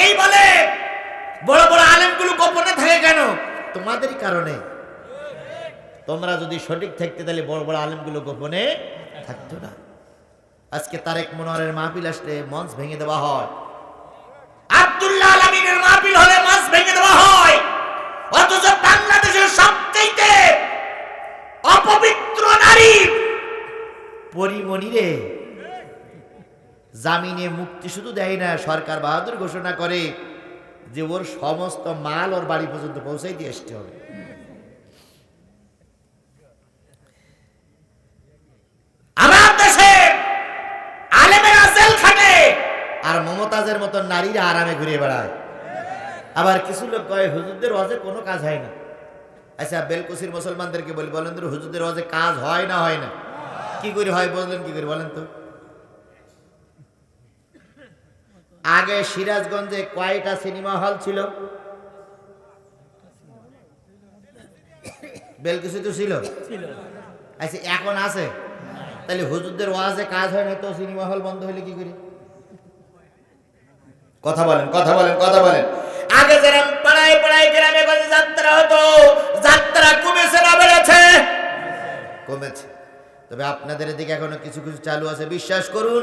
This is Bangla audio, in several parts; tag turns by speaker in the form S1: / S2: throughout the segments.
S1: অনেকেই বলে। বড় বড় আলেমগুলো গোপনে থাকে কেন? তোমাদের কারণে। তোমরা যদি সঠিক থাকতে, তাহলে বড় বড় আলেমগুলো গোপনে থাকতো না। আজকে তারেক মনোয়ারের মাহফিল আসলে মঞ্চ ভেঙে দেওয়া হয়। আব্দুল্লাহ আলমিনের মাহফিল হলে মঞ্চ ভেঙে দেওয়া হয়। অথচ বাংলাদেশের সবচেয়ে অপবিত্র নারী পরিমণিরে জামিনে মুক্তি শুধু দেয় না, সরকার বাহাদুর ঘোষণা করে যে ওর সমস্ত মাল ওর বাড়ি পর্যন্ত পৌঁছাই দিয়ে আসতে হবে। আর মমতাজের মতো নারীরা আরামে ঘুরে বেড়ায়। আবার কিছু লোক কয়, হুজুরদের ওয়াজে কোনো কাজ হয় না। আচ্ছা বেলকুসির মুসলমানদেরকে বলি, বলেন তো, হুজুরদের ওয়াজে কাজ হয় না হয় না? কি করে হয় বললেন কি করে বলেন তো? আগে সিরাজগঞ্জে কয়টা সিনেমা হল ছিল? বেলকুসি তো ছিল। আচ্ছা এখন আছে? তাহলে হুজুরদের ওয়াজে কাজ হয় না তো সিনেমা হল বন্ধ হলে কি করি? কথা বলেন কথা বলেন কথা বলেন। আগে যেরকম পাড়ায় পাড়ায় গ্রামে গঞ্জে যাত্রা হতো যাত্রা কমেছে না বেড়েছে কমেছে। তবে আপনাদের এদিকে এখনও কিছু কিছু চালু আছে। বিশ্বাস করুন,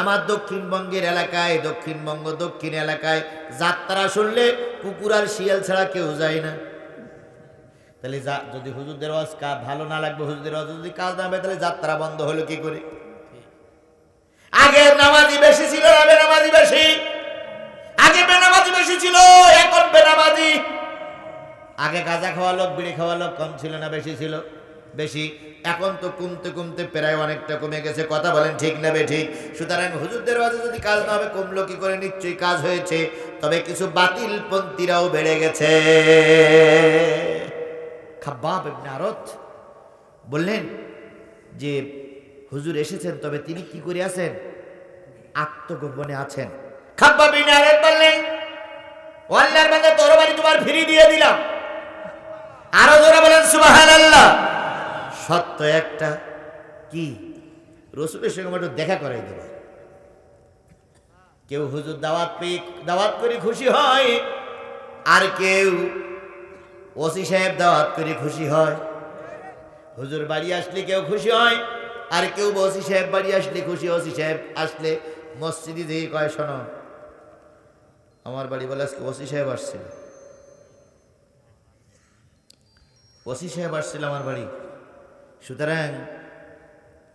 S1: আমার দক্ষিণবঙ্গের এলাকায়, দক্ষিণবঙ্গ দক্ষিণ এলাকায় যাত্রা শুনলে কুকুর আর শিয়াল ছাড়া কেউ যায় না। তাহলে যা, যদি হুজুরদের ওয়াজ কা, ভালো না লাগবে হুজুরদের ওয়াজ, যদি কাজ না হবে তাহলে যাত্রা বন্ধ হলো কি করে? আগে নামাজি বেশি ছিল না বেনামাজি বেশি? আগে বেনামাজি বেশি ছিল, এখন বেনামাজি। আগে গাঁজা খাওয়া লোক, বিড়ি খাওয়া লোক কম ছিল না, বেশি ছিল, বেশি। এখন তো কমতে কমতে প্রায় অনেকটা কমে গেছে, কথা বলেন ঠিক না বে ঠিক? সুতরাং হুজুরদের ওয়াজে যদি কাজ না হবে, কমলো কি করে? নিশ্চয়ই কাজ হয়েছে। তবে কিছু বাতিল পন্থীরাও বেড়ে গেছে। খাব্বাব আরত বললেন যে, হুজুর এসেছেন, তবে তিনি কি করে আছেন? আত্মগোপনে আছেন। খাব্বাব আরত বললেন, ও আল্লাহর বান্দা, তোর বাড়ি তোমার ফিরিয়ে দিয়ে দিলাম। আরও জোরে বলেন, সুবহানাল্লাহ। সত্য একটা কি? রসুলের সঙ্গে একটু দেখা করাই দেব। কেউ হুজুর দাওয়াত পেয়ে, দাওয়াত করে খুশি হয়, আর কেউ ওসি সাহেব দাওয়াত করে খুশি হয়। হুজুর বাড়ি আসলে কেউ খুশি হয়, আর কেউ ওসি সাহেব বাড়ি আসলে খুশি, ওসি সাহেব আসলে মসজিদে দিয়ে কয়, শোনো, আমার বাড়ি বলে আজকে ওসি সাহেব আসছিল। ওসি সাহেব আসছিল আমার বাড়ি। সুতরাং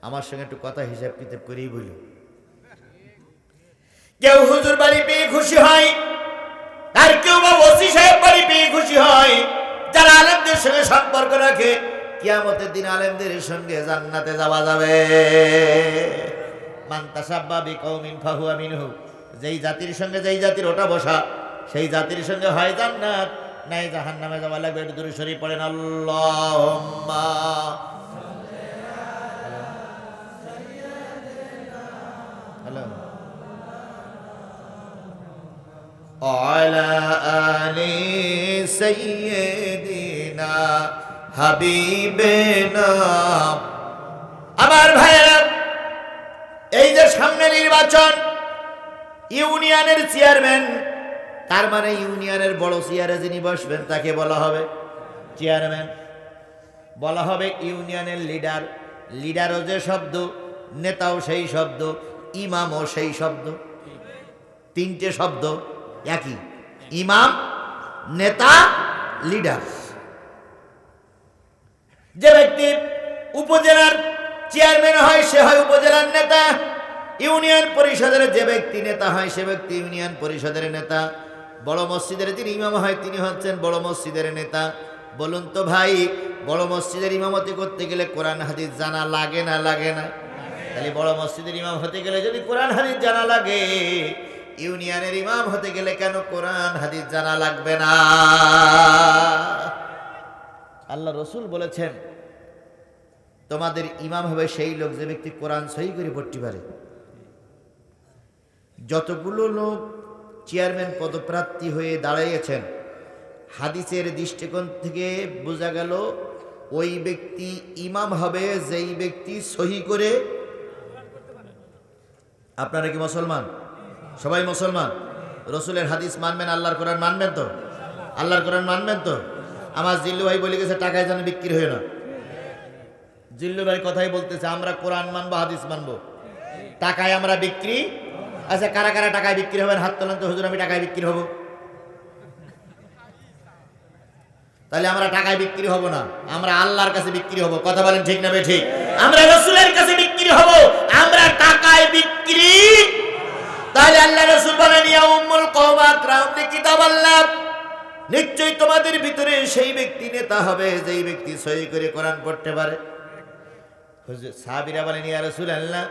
S1: আমার সঙ্গে একটু কথা হিসাব কিতাব করেই বলি। কেউ হুজুর বাড়ি পেয়ে খুশি হয়, আর কেউ বা ওসি সাহেব বাড়ি পেয়ে খুশি হয়, যারা আলেমদের সঙ্গে সম্পর্ক রাখে, কিয়ামতের দিন আলেমদের সঙ্গে জান্নাতে যাওয়া যাবে। মান্তাসাব্বা বিকৌমিন ফাহু আমিনহু যেই জাতির সঙ্গে যেই জাতির ওটা বসা, সেই জাতির সঙ্গে হয় জান্নাত, নাই জাহান নামে যাওয়া লাগবে দূরে সরিয়ে পড়েন। আল্লাহ وعلى آل سيدنا হাবিবেনা আমার ভাইয়েরা এই যে সামনে নির্বাচন ইউনিয়নের চেয়ারম্যান তার মানে ইউনিয়নের বড় চেয়ারে যিনি বসবেন তাকে বলা হবে চেয়ারম্যান বলা হবে ইউনিয়নের লিডার লিডারও যে শব্দ নেতাও সেই শব্দ ইমামও সেই শব্দ তিনটে শব্দ একই। ইমাম, নেতা, লিডার। যে ব্যক্তি উপজেলার চেয়ারম্যান হয়, সে হয় উপজেলার নেতা। ইউনিয়ন পরিষদের যে ব্যক্তি নেতা হয়, সে ব্যক্তি ইউনিয়ন পরিষদের নেতা। বড় মসজিদের যিনি ইমাম হয়, তিনি হচ্ছেন বড় মসজিদের নেতা। বলুন তো ভাই, বড় মসজিদের ইমামতি করতে গেলে কোরআন, হাদিস জানা লাগে না লাগে না? তাহলে বড় মসজিদের ইমাম হতে গেলে যদি কোরআন, হাদিস জানা লাগে ইউনিয়নের ইমাম হতে গেলে কেন কোরআন, হাদিস জানা লাগবে না? আল্লাহ রসুল বলেছেন, তোমাদের ইমাম হবে সেই লোক যে ব্যক্তি কোরআন সহি করে পড়তে পারে। যতগুলো লোক চেয়ারম্যান পদপ্রার্থী হয়ে দাঁড়িয়েছেন, হাদিসের দৃষ্টিকোণ থেকে বোঝা গেল, ওই ব্যক্তি ইমাম হবে যেই ব্যক্তি সহি করে আপনারা কি মুসলমান? সবাই মুসলমান, রসুলের হাদিস মানবেন, আল্লাহর কোরআন মানবেন তো? আল্লাহর কোরআন মানবেন তো? আমার জিল্লু ভাই বলে গেছে, টাকায় যেন বিক্রি হয় না। জিল্লু ভাই কথাই বলতেছে, আমরা কোরআন মানবো, হাদিস মানবো। টাকায় আমরা বিক্রি আচ্ছা কারা কারা টাকায় বিক্রি হবেন? হাত তোলেন তো, হুজুর, আমি টাকায় বিক্রি হব। তাহলে আমরা টাকায় বিক্রি হব না, আমরা আল্লাহর কাছে বিক্রি হব। কথা বলেন ঠিক না ঠিক? আমরা রসুলের কাছে বিক্রি হব, আমরা টাকায় বিক্রি তাহলে আল্লাহ রসুল বলেন, ইয়া উম্মুল কওম আকরামনি কিতাবাল্লাহ নিশ্চয়ই তোমাদের ভিতরে সেই ব্যক্তি নেতা হবে, যেই ব্যক্তি সহি করে কোরআন পড়তে পারে। সাহাবীরা বলেন, ইয়া রাসূলুল্লাহ,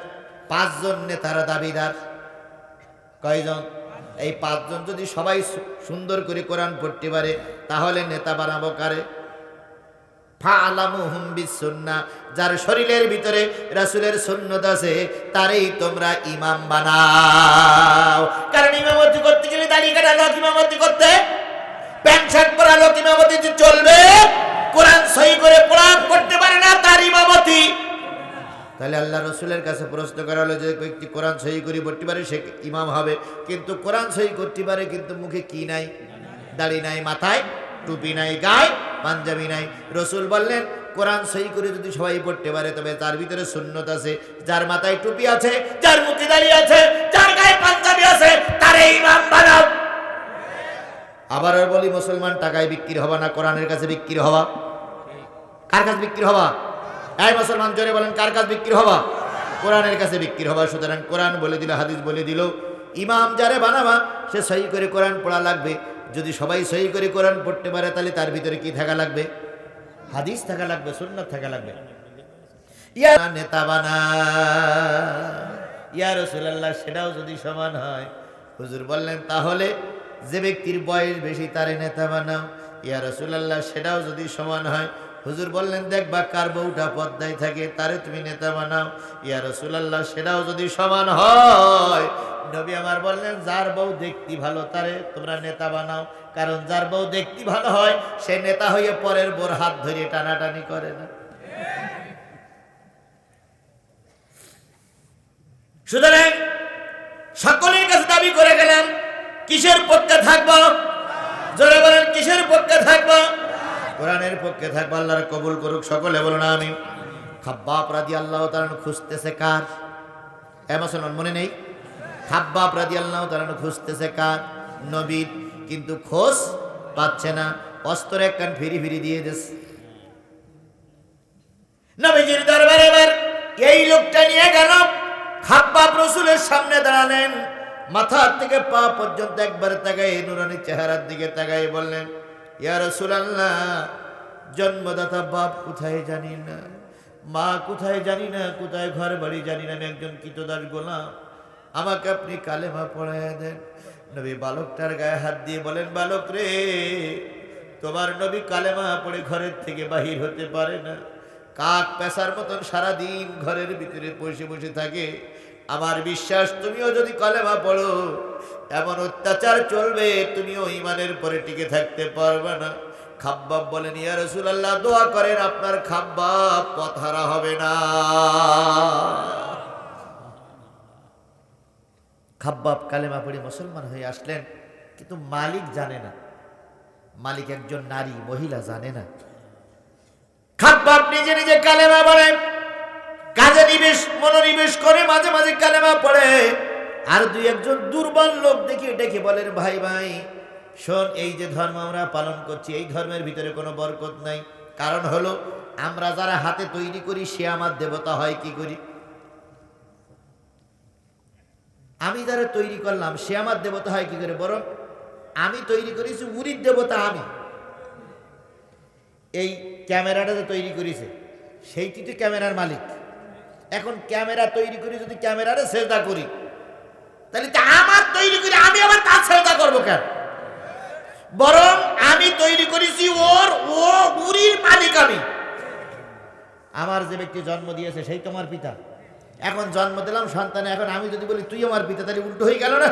S1: পাঁচজন নেতারা দাবিদার। কয়জন? এই পাঁচজন যদি সবাই সুন্দর করে কোরআন পড়তে পারে, তাহলে নেতা বানাবো কারে? যার শরীরের ভিতরে রাসূলের সুন্নাত আছে, তারই তোমরা ইমাম বানাও। কারণ ইমামতি করতে গেলে দাঁড়িয়ে কাটা লোক ইমামতি করতে, প্যান্ট শার্ট পরা লোক ইমামতি চলবে, কোরআন সহি করে কোরআন করতে পারে না তার ইমামতি। তাহলে আল্লাহ রসুলের কাছে প্রশ্ন করা হলো যে ব্যক্তি কোরআন সহি করে পড়তে পারে, সে ইমাম হবে। কিন্তু কোরআন সহি করতে পারে, কিন্তু মুখে কি নাই? দাড়ি নাই, মাথায় টুপি নাই, গায়ে পাঞ্জাবি নাই। রসুল বললেন, কোরআন সহি করে যদি সবাই পড়তে পারে, তবে তার ভিতরে সুন্নত আছে, যার মাথায় টুপি আছে, যার মুখে দাঁড়িয়ে আছে, যার গায়ে পাঞ্জাবি আছে, তারে ইমাম বানাও। আবার বলি, মুসলমান টাকায় বিক্রি হবা না, কোরআনের কাছে বিক্রি হবা? কার কাছে বিক্রি হবা? এই মুসলমান জোরে বলেন, কার কাছে বিক্রি হবা? কোরআনের কাছে বিক্রি হবা, সুতরাং কোরআন বলে দিল, হাদিস বলে দিল, ইমাম যারে বানাবা, সে সহি করে কোরআন পড়া লাগবে। যদি সবাই সহি করে কোরআন পড়তে পারে, তাহলে তার ভিতরে কি থাকা লাগবে? হাদিস থাকা লাগবে, সুন্নাত থাকা লাগবে। ইয়া নেতা বানা, ইয়া রসুল্লাহ সেটাও যদি সমান হয়। হুজুর বললেন, তাহলে যে ব্যক্তির বয়স বেশি তারে নেতা বানাও। ইয়া রসুল্লাহ সেটাও যদি সমান হয়। হুজুর বললেন দেখবা কার বউটা পদ্মায় থাকে, তারে তুমি নেতা বানাও। ইয়া রসুল্লাহ সেটাও যদি সমান হয় নবী আমার বললেন, যার বউ দেখতে ভালো, তারে তোমরা নেতা বানাও। কারণ যার বউ দেখতে ভালো হয়, সে নেতা হয়ে পরের বোর হাত ধরে টানাটানি করে না। সুতরাং সকলের কাছে দাবি করে গেলাম, কিসের পক্ষে থাকব? জোরে বলেন, কিসের পক্ষে থাকব? কোরআনের পক্ষে থাকব, আল্লাহর কবুল করুক, সকলে বলো না আমি খাব্বাব রাদি আল্লাহ খুঁজতেছে কার? এ মুসলমান মনে নেই? খাব্বাব রাদি আল্লাহ তালান খুঁজতেছে কার? নবীর। কিন্তু খোঁজ পাচ্ছে না। অস্ত্র এক কান ফিরি ফিরি দিয়ে দিস নবীজির দরবারে এবার এই লোকটা নিয়ে গেল। খাব্বাব রসুলের সামনে দাঁড়ালেন। মাথার থেকে পা পর্যন্ত একবার তাকাই নুরানি চেহারার দিকে তাকাই বললেন, ইয়া রসুলাল্লাহ, জন্মদাতা বাপ কোথায় জানি না। মা কোথায় জানি না, কোথায় ঘর বাড়ি জানি না। আমি একজন কীতদাস গোলাম। আমাকে আপনি কালেমা পড়ায় দেন। নবী বালকটার গায়ে হাত দিয়ে বলেন, বালক রে, তোমার নবী কালেমা পড়ে ঘরের থেকে বাহির হতে পারে না। কাক পেশার মতন সারাদিন ঘরের ভিতরে বসে বসে থাকে। আমার বিশ্বাস, তুমিও যদি কলেমা পড়ো, এমন অত্যাচার চলবে, তুমিও ইমানের পরে টিকে থাকতে পারবে না। খাব্বাব বলেন, ইয়া রসুল আল্লাহ দোয়া করেন, আপনার খাব্বাব পথহারা হবে না। খাব্বাব কালেমা পড়ে মুসলমান হয়ে আসলেন, কিন্তু মালিক জানে না। মালিক একজন নারী, মহিলা জানে না। খাব্বাব নিজে নিজে কালেমা পড়ে, কাজে নিবেশ, মনোনিবেশ করে মাঝে মাঝে কালেমা পড়ে। আর দুই একজন দুর্বল লোক দেখে ডেকে বলেন, ভাই ভাই, শোন, এই যে ধর্ম আমরা পালন করছি, এই ধর্মের ভিতরে কোনো বরকত নাই। কারণ হলো, আমরা যারা হাতে তৈরি করি, সে আমার দেবতা হয়, কি করি? আমি যারা তৈরি করলাম, সে আমার দেবতা হয় কি করে বরং? আমি তৈরি করেছি উরির দেবতা আমি। এই ক্যামেরাটা যে তৈরি করেছে, সেইটি তো ক্যামেরার মালিক। এখন ক্যামেরা তৈরি করে যদি ক্যামেরারে সেজদা করি, তাহলে তো আমার তৈরি করে আমি আবার তার সেজদা করব কেন? বরং আমি তৈরি করেছি ওর, ও উরির মালিক আমি। আমার যে ব্যক্তি জন্ম দিয়েছে, সেই তোমার পিতা। এখন জন্ম দিলাম, সন্তানে, এখন আমি যদি বলি তুই আমার পিতা, তাহলে উল্টো হয়ে গেল না?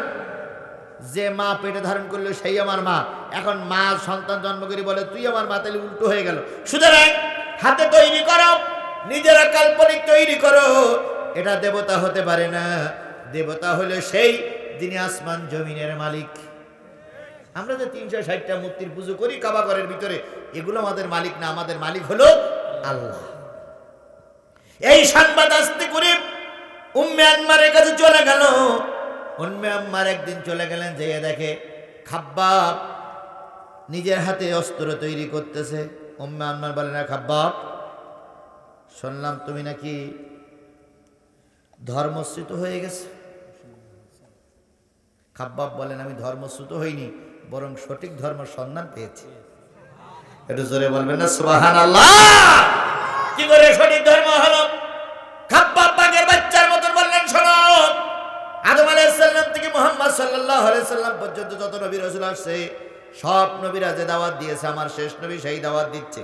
S1: যে মা পেটে ধারণ করল, সেই আমার মা। এখন মা সন্তান জন্ম করে বলে তুই আমার মা, তাহলে উল্টো হয়ে গেল। সুতরাং হাতে তৈরি করো, নিজেরা কাল্পনিক তৈরি করো। এটা দেবতা হতে পারে না। দেবতা হলো সেই যিনি আসমান জমিনের মালিক। আমরা যে তিনশো ষাটটা মূর্তির পুজো করি কাবাগরের ভিতরে, এগুলো আমাদের মালিক না, আমাদের মালিক হলো আল্লাহ। এই সংবাদ আসতে করে উম্মে আম্মারের কাছে চলে গেল। উম্মে আম্মার একদিন চলে গেলেন, যেয়ে দেখে খাব্বাব নিজের হাতে অস্ত্র তৈরি করতেছে। উম্মে আম্মার বলে, না খাব্বাব, শুনলাম তুমি নাকি ধর্মচ্যুত হয়ে গেছে। খাব্বাব বলেন, আমি ধর্মচ্যুত হইনি, বরং সঠিক ধর্ম সন্ধান পেয়েছি। একটু জোরে বলবেন না সুবাহান আল্লাহ কি করে সঠিক ধর্ম হলো? সাল্লাম পর্যন্ত যত নবী রসুল আসছে, সব নবীরা যে দাওয়াত দিয়েছে, আমার শেষ নবী সেই দাওয়াত দিচ্ছে।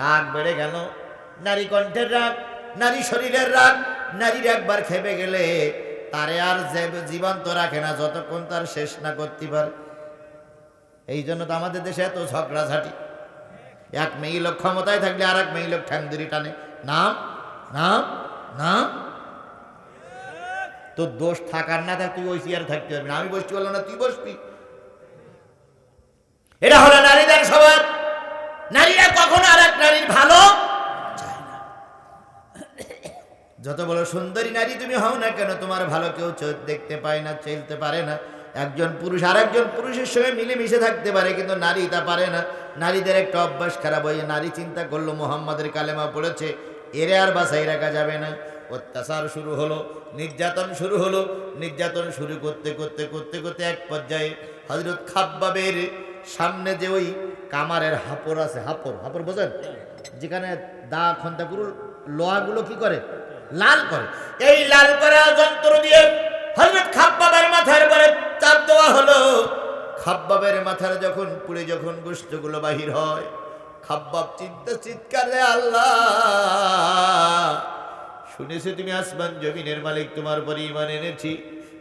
S1: রাগ বেড়ে গেল। নারী কণ্ঠের রাগ, নারী শরীরের রাগ, নারীর একবার খেপে গেলে তারে আর জীবন্ত রাখে না, যতক্ষণ তার শেষ না করতে পারে। এই জন্য তো আমাদের দেশে এত ঝগড়াঝাটি। এক মেয়ে লোক ক্ষমতায় থাকলে আর এক মেয়ে লোক ঠ্যাংদুরি টানে। নাম নাম নাম। তোর দোষ থাকার না থাক তুই ওই চেয়ার থাকতে পারবি না। আমি বসতে পারলাম না, তুই বসবি। এটা হলো নারীদের স্বভাব। নারীরা কখনো আর এক নারীর ভালো যত বড় সুন্দরী নারী তুমি হও না কেন, তোমার ভালো কেউ দেখতে পায় না, চলতে পারে না। একজন পুরুষ আর একজন পুরুষের সঙ্গে মিলেমিশে থাকতে পারে, কিন্তু নারী তা পারে না। নারীদের একটা অভ্যাস খারাপ হয়ে, নারী চিন্তা করল, মোহাম্মদের কালেমা পড়েছে, এরে আর বাসাই রাখা যাবে না। অত্যাচার শুরু হলো, নির্যাতন শুরু হলো। নির্যাতন শুরু করতে করতে করতে করতে এক পর্যায়ে হজরত খাব্বাবের সামনে যে ওই কামারের হাপড় আছে, হাপড় হাপড় বোঝেন? যেখানে দা খন্তাগুলো লোহাগুলো কি করে? লাল করে। এই লাল করা যন্ত্র দিয়ে হজরত খাব্বাবের মাথার পরে চাপ দেওয়া হলো। খাব্বাবের মাথার যখন পুড়ে যখন গোষ্ঠগুলো বাহির হয়, খাব্বাব চিন্তা, চিৎকার আল্লাহ! শুনেছি তুমি আসমান জমিনের মালিক, তোমার পরে ইমান এনেছি।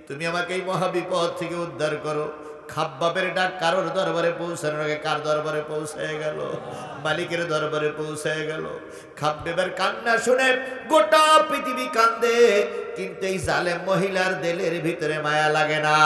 S1: তুমি আমাকে এই মহাবিপদ থেকে উদ্ধার করো। খাব্বাবের ডাক কারোর দরবারে পৌঁছানোর আগে কার দরবারে পৌঁছায় গেল? মালিকের দরবারে পৌঁছায় গেল। খাব্বেবের কান্না শুনে গোটা পৃথিবী কান্দে, কিন্তু এই জালেম মহিলার দেলের ভিতরে মায়া লাগে না।